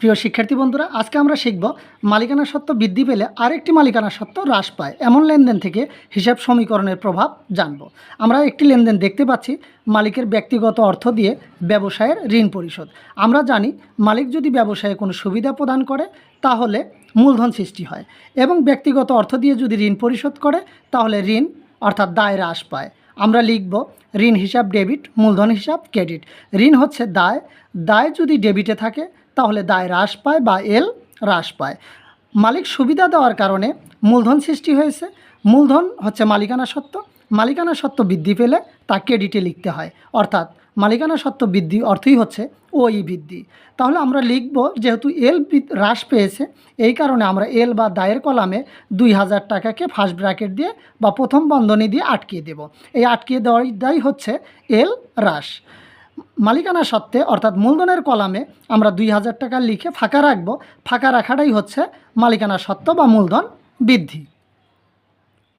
প্রিয় শিক্ষার্থী বন্ধুরা, আজকে আমরা শিখব মালিকানা সত্ত্ব বৃদ্ধি পেলে আরেকটি মালিকানা সত্ত্ব হ্রাস পায়। এমন লেনদেন থেকে হিসাব সমীকরণের প্রভাব জানব। আমরা একটি লেনদেন দেখতে পাচ্ছি মালিকের ব্যক্তিগত অর্থ দিয়ে ব্যবসায়ের ঋণ পরিশোধ। আমরা জানি মালিক যদি ব্যবসায়ে কোনো সুবিধা প্রদান করে, তাহলে মূলধন সৃষ্টি হয় এবং ব্যক্তিগত অর্থ দিয়ে যদি ঋণ পরিশোধ করে, তাহলে ঋণ অর্থাৎ দায় হ্রাস পায়। আমরা লিখব ঋণ হিসাব ডেবিট, মূলধন হিসাব ক্রেডিট। ঋণ হচ্ছে দায়। দায় যদি ডেবিটে থাকে তাহলে দায় হ্রাস পায় বা এল হ্রাস পায়। মালিক সুবিধা দেওয়ার কারণে মূলধন সৃষ্টি হয়েছে। মূলধন হচ্ছে মালিকানা সত্ত্ব। মালিকানা সত্ত্ব বৃদ্ধি পেলে তা ক্রেডিটে লিখতে হয়। অর্থাৎ মালিকানা সত্ত্ব বৃদ্ধি অর্থই হচ্ছে ওই বৃদ্ধি। তাহলে আমরা লিখব যেহেতু এল হ্রাস পেয়েছে, এই কারণে আমরা এল বা দায়ের কলামে দুই হাজার টাকাকে ফার্স্ট ব্র্যাকেট দিয়ে বা প্রথম বন্ধনী দিয়ে আটকিয়ে দেব। এই আটকিয়ে দেওয়ার দায় হচ্ছে এল হ্রাস। মালিকানা সত্ত্বে, অর্থাৎ মূলধনের কলামে, আমরা দুই হাজার টাকা লিখে ফাঁকা রাখব। ফাঁকা রাখাটাই হচ্ছে মালিকানা সত্ত্ব বা মূলধন বৃদ্ধি।